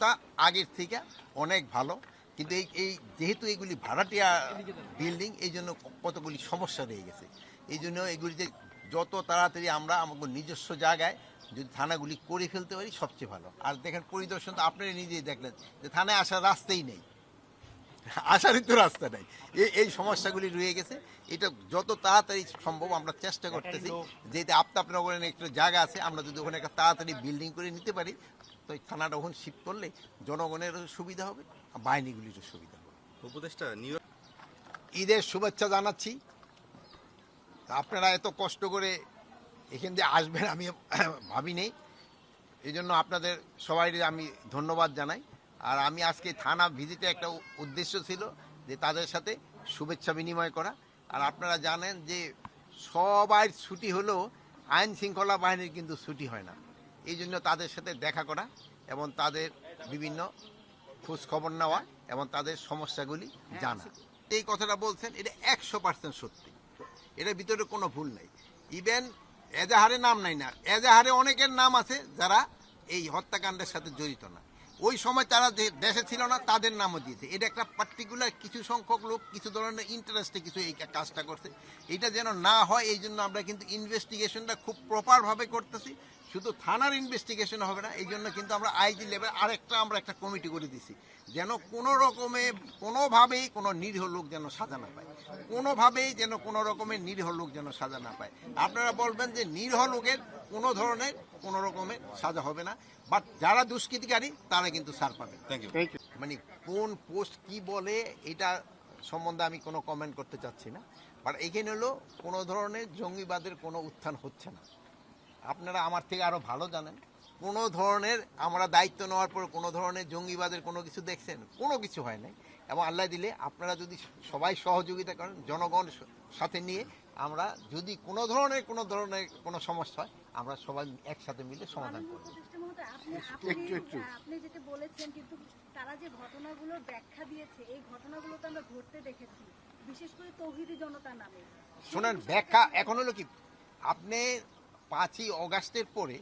অবস্থা আগের থেকে অনেক ভালো। কিন্তু এই এই যেহেতু এইগুলি ভাড়াটিয়া বিল্ডিং এই জন্য কতগুলি সমস্যা রয়ে গেছে। এই জন্য এগুলিতে যত তাড়াতাড়ি আমরা আমাদের নিজস্ব জায়গায় যদি থানাগুলি করে ফেলতে পারি, সবচেয়ে ভালো। আর দেখেন পরিদর্শন তো আপনারা নিজেই দেখলেন, যে থানায় আসার রাস্তাই নেই। আসারই তো রাস্তা নাই। এই এই সমস্যাগুলি রয়ে গেছে। এটা যত তাড়াতাড়ি সম্ভব আমরা চেষ্টা করতেছি যেহেতু আফতাবনগরের একটা জায়গা আছে আমরা যদি ওখানে একটা তাড়াতাড়ি বিল্ডিং করে নিতে পারি তো এই থানাটা ওখানে শিফট করলে জনগণেরও সুবিধা হবে আর বাহিনীগুলিরও সুবিধা হবে। উপদেষ্টা নিউ ঈদের শুভেচ্ছা জানাচ্ছি। তা আপনারা এত কষ্ট করে এখান দিয়ে আসবেন আমি ভাবি নেই এই জন্য আপনাদের সবাই আমি ধন্যবাদ জানাই। আর আমি আজকে থানা ভিজিটে একটা উদ্দেশ্য ছিল যে তাদের সাথে শুভেচ্ছা বিনিময় করা। আর আপনারা জানেন যে সবাই ছুটি হলেও আইন শৃঙ্খলা বাহিনীর কিন্তু ছুটি হয় না। এই জন্য তাদের সাথে দেখা করা এবং তাদের বিভিন্ন খবর নেওয়া এবং তাদের সমস্যাগুলি জানা। এই কথাটা বলছেন, এটা একশো পার্সেন্ট সত্যি। এটার ভিতরে কোনো ভুল নাই। ইভেন এজাহারে নাম নাই না, এজাহারে অনেকের নাম আছে যারা এই হত্যাকাণ্ডের সাথে জড়িত না। ওই সময় তারা দেশে ছিল না, তাদের নামও দিয়েছে। এটা একটা পার্টিকুলার কিছু সংখ্যক লোক, কিছু ধরনের ইন্টারেস্টে কিছু এই কাজটা করছে। এটা যেন না হয়, এই জন্য আমরা কিন্তু ইনভেস্টিগেশনটা খুব প্রপারভাবে করতেছি। শুধু থানার ইনভেস্টিগেশন হবে না, এই জন্য কিন্তু আমরা আইজি লেভেল আরেকটা আমরা একটা কমিটি করে দিছি। যেন কোনো রকমে, কোনোভাবেই কোনো নিরীহ লোক যেন সাজা না পায়। কোনোভাবেই যেন কোনো রকমের নিরীহ লোক যেন সাজা না পায়। আপনারা বলবেন যে নিরীহ লোকের কোনো ধরনের কোনো রকমের সাজা হবে না। বাট যারা দুষ্কৃতিকারী তারা কিন্তু ছাড় পাবে। থ্যাংক ইউ মানে কোন পোস্ট কি বলে এটা সম্বন্ধে আমি কোনো কমেন্ট করতে চাচ্ছি না। বাট এখানে হলো কোনো ধরনের জঙ্গিবাদের কোনো উত্থান হচ্ছে না। আপনারা আমার থেকে আরও ভালো জানেন। কোনো ধরনের আমরা দায়িত্ব নেওয়ার পর কোনো ধরনের জঙ্গিবাদের কোনো কিছু দেখছেন কোনো কিছু হয় নাই। এবং আল্লাহ দিলে আপনারা যদি সবাই সহযোগিতা করেন জনগণ সাথে নিয়ে আমরা যদি কোনো ধরনের কোনো ধরনের কোনো সমস্যা হয় আমরা সবাই একসাথে মিলে সমাধান করব। আপনি আপনি একটু, একটু। আপনি যেটা বলেছেন কিন্তু তারা যে ঘটনাগুলোর ব্যাখ্যা দিয়েছে এই ঘটনাগুলো তো আমরা ঘটতে দেখেছি বিশেষ করে তৌহিদি জনতার নামে। শোনেন ব্যাখ্যা এখন হলো কি আপনি পাঁচই অগাস্টের পরে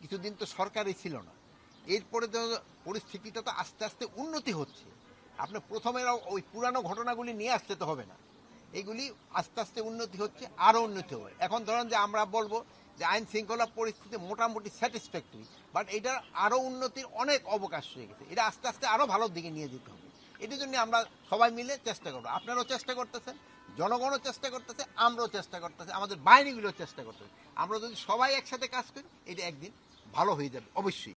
কিছুদিন তো সরকারই ছিল না এরপরে তো পরিস্থিতিটা তো আস্তে আস্তে উন্নতি হচ্ছে। আপনি প্রথমে ওই পুরানো ঘটনাগুলি নিয়ে আসতে তো হবে না। এগুলি আস্তে আস্তে উন্নতি হচ্ছে আরও উন্নতি হবে। এখন ধরেন যে আমরা বলব যে আইন শৃঙ্খলা পরিস্থিতি মোটামুটি স্যাটিসফ্যাক্টরি বাট এটার আরও উন্নতির অনেক অবকাশ রয়ে গেছে। এটা আস্তে আস্তে আরও ভালোর দিকে নিয়ে যেতে হবে। এটার জন্য আমরা সবাই মিলে চেষ্টা করব। আপনারাও চেষ্টা করতেছেন, জনগণও চেষ্টা করতেছে, আমরাও চেষ্টা করতেছি, আমাদের বাহিনীগুলোও চেষ্টা করতেছে। আমরা যদি সবাই একসাথে কাজ করি, এটা একদিন ভালো হয়ে যাবে, অবশ্যই।